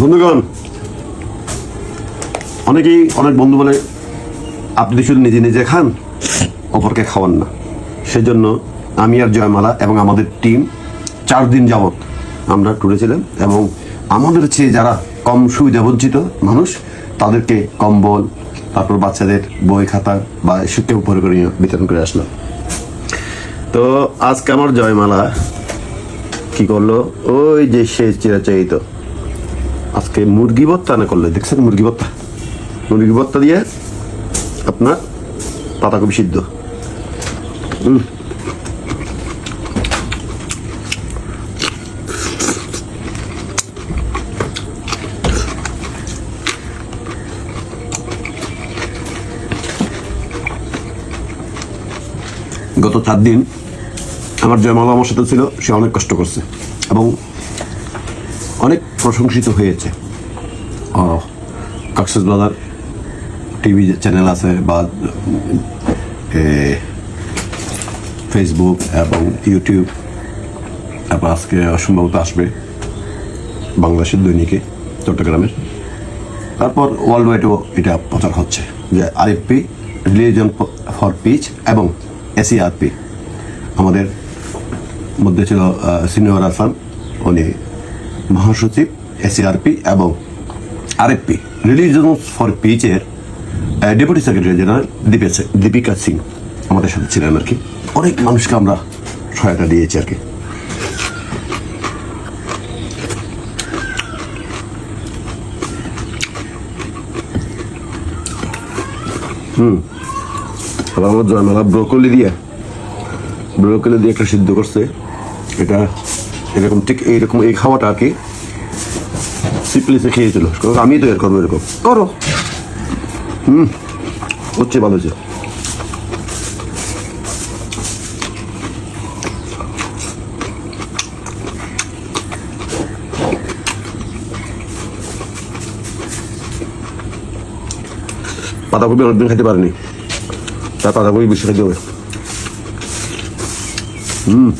বন্ধুগণ, অনেকেই অনেক বন্ধু বলে, আপনি শুধু নিজে নিজে খান, অপরকে খাওয়ান না। সেজন্য আমি আর জয়মালা এবং আমাদের টিম চার দিন যাবত আমরা ট্যুরে ছিলাম এবং আমাদের চেয়ে যারা কম সুবিধা বঞ্চিত মানুষ, তাদেরকে কম্বল, তারপর বাচ্চাদের বই খাতা বা শিক্ষা উপকরণীয় বিতরণ করে আসলাম। তো আজকে আমার জয়মালা কি করল? ওই যে সে চিরাচারিত। আজকে মুরগি ভর্তা না করলে, দেখছেন মুরগি ভর্তা মুরগি ভর্তা দিয়ে আপনার পাতাকপি সিদ্ধ। গত চার দিন আমার জয়মালা আমার সাথে ছিল, সে অনেক কষ্ট করছে। এবং অনেক প্রশংসিত হয়েছে। কক্সেস বাজার টিভি চ্যানেল আছে বা ফেসবুক এবং ইউটিউব তারপর আজকে সম্ভবত আসবে বাংলাদেশের দৈনিকে চট্টগ্রামের। তারপর ওয়ার্ল্ড ওয়াইডও এটা প্রচার হচ্ছে যে আইএফপি রিলিজন ফর পিচ এবং এসিআরপি আমাদের মধ্যে ছিল সিনিয়র আসান উনি মহাসচিব এসিআরপি এবং আরএফপি রিলিজন ফর পিচের ডেপুটি সেক্রেটারি জেনারেল দীপে দীপিকা সিং আমাদের সাথে ছিলেন আর কি। অনেক মানুষকে আমরা সহায়তা দিয়েছি আর কি। আবার আমার জয়মালা ব্রোকলি দিয়ে। ব্রোকলি দিয়ে একটা সিদ্ধ করছে। এটা এরকম ঠিক এইরকম এই খাওয়াটা আর কি সিপ্লিসে খেয়েছিল আমি তো এর করব এরকম। করো। হুম, হচ্ছে ভালো হচ্ছে পাতাকপি অনেকদিন খেতে পারিনি। তার পাতাকপি বেশি খেতে হবে। হুম।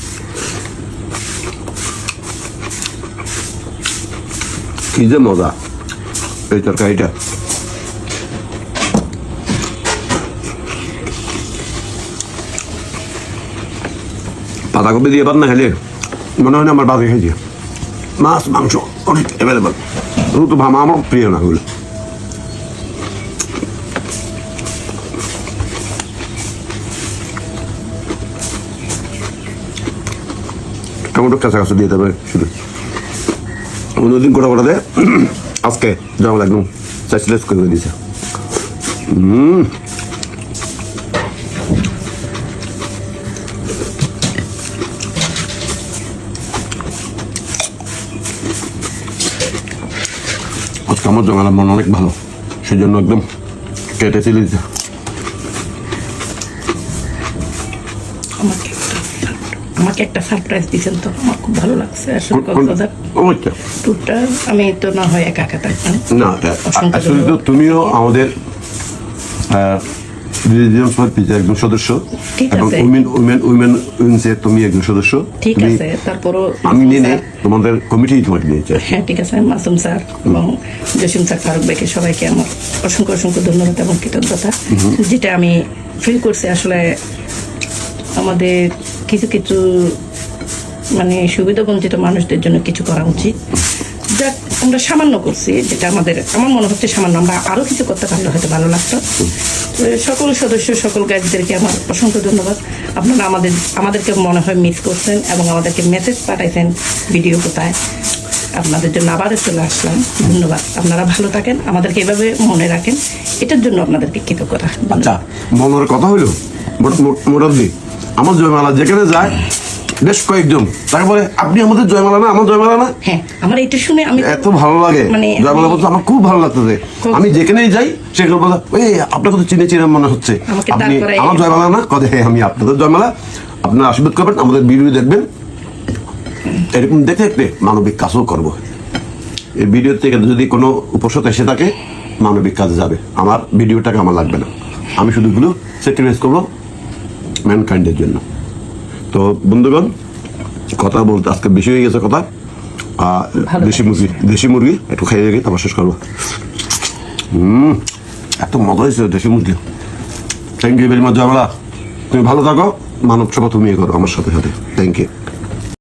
কি মজা। এই তরকারিটা। পাতাকপি দিয়ে পার না খেলে মনে হয় না আমার বাজে খাইছে মাছ, মাংস অনেক অ্যাভেলেবল তো ভামা আমার প্রিয় না ওগুলো। টমেটো কাঁচা দিয়ে দেবে শুধু। অন্যদিন গোটা গোটা আজকে যেমন একদম চাইছিলেস করে দিয়েছে হুম আজকে আমার জঙ্গালার মন অনেক ভালো। সেই জন্য একদম কেটে দিতে আমাকে একটা আমাকে একটা সারপ্রাইজ দিয়েছেন তো আমার খুব ভালো লাগছে। আসলে কক্সবাজার ওইটা। ট্যুরটা আমি তো না হয় একা একা থাকতাম। না আসলে তো তুমিও আমাদের রিলিজিয়ান পিজের একজন সদস্য। এবং উইমেন উইমেন উইমেন উইন্সের তুমি একজন সদস্য। ঠিক আছে তারপরও আমি নিয়ে তোমাদের কমিটি তোমাকে নিয়েছে হ্যাঁ ঠিক আছে মাসুম স্যার এবং জসিম স্যার ফারুক ভাইকে সবাইকে আমার অসংখ্য অসংখ্য ধন্যবাদ এবং কৃতজ্ঞতা যেটা আমি ফিল করছি আসলে আমাদের কিছু কিছু মানে সুবিধা বঞ্চিত মানুষদের জন্য কিছু করা উচিত। যাক, আমরা সামান্য করছি, যেটা আমাদের, আমার মনে হচ্ছে সামান্য, আমরা আরও কিছু করতে পারলে হয়তো ভালো লাগতো। সকল সদস্য, সকল গাইডদেরকে আমার অসংখ্য ধন্যবাদ। আপনারা আমাদের, আমাদেরকে মনে হয় মিস করছেন এবং আমাদেরকে মেসেজ পাঠাইছেন ভিডিও কোথায়। আপনাদের জন্য আবারও চলে আসলাম। ধন্যবাদ। আপনারা ভালো থাকেন, আমাদেরকে এভাবে মনে রাখেন। এটার জন্য আপনাদেরকে কৃতজ্ঞতা। আচ্ছা মনের কথা হইল? মোটামুটি? আমার জয়মালা যেখানে যায় বেশ কয়েকজন। তাকে বলে আপনি আমাদের জয়মালা না আমার জয়মালা না? হ্যাঁ আমার এটা শুনে আমি এত ভালো লাগে। মানে জয়মালা বলতে আমার খুব ভালো লাগতেছে। আমি যেখানেই যাই সেখানে বলে ওই আপনাকে তো চিনে চিনে মনে হচ্ছে। আপনি আমার জয়মালা না? কথা হ্যাঁ আমি আপনাদের জয়মালা। আপনারা আশীর্বাদ করবেন আমাদের ভিডিও দেখবেন। এরকম দেখে দেখতে মানবিক কাজও করব। এই ভিডিও থেকে যদি কোনো উপসত এসে থাকে মানবিক কাজে যাবে। আমার ভিডিওটাকে আমার লাগবে না। আমি শুধু এগুলো স্যাক্রিফাইস করব। ম্যানকাইন্ডের জন্য। তো বন্ধুগণ কথা বলতে আজকে বেশি হয়ে গেছে কথা। আর দেশি মুরগি দেশি মুরগি একটু খাইয়ে রেখে তারপর শেষ করব। হুম এত মজা হয়েছে দেশি মুরগি। থ্যাংক ইউ ভেরি মাচ জামলা। তুমি ভালো থাকো মানব সেবা তুমি করো আমার সাথে সাথে। Thank you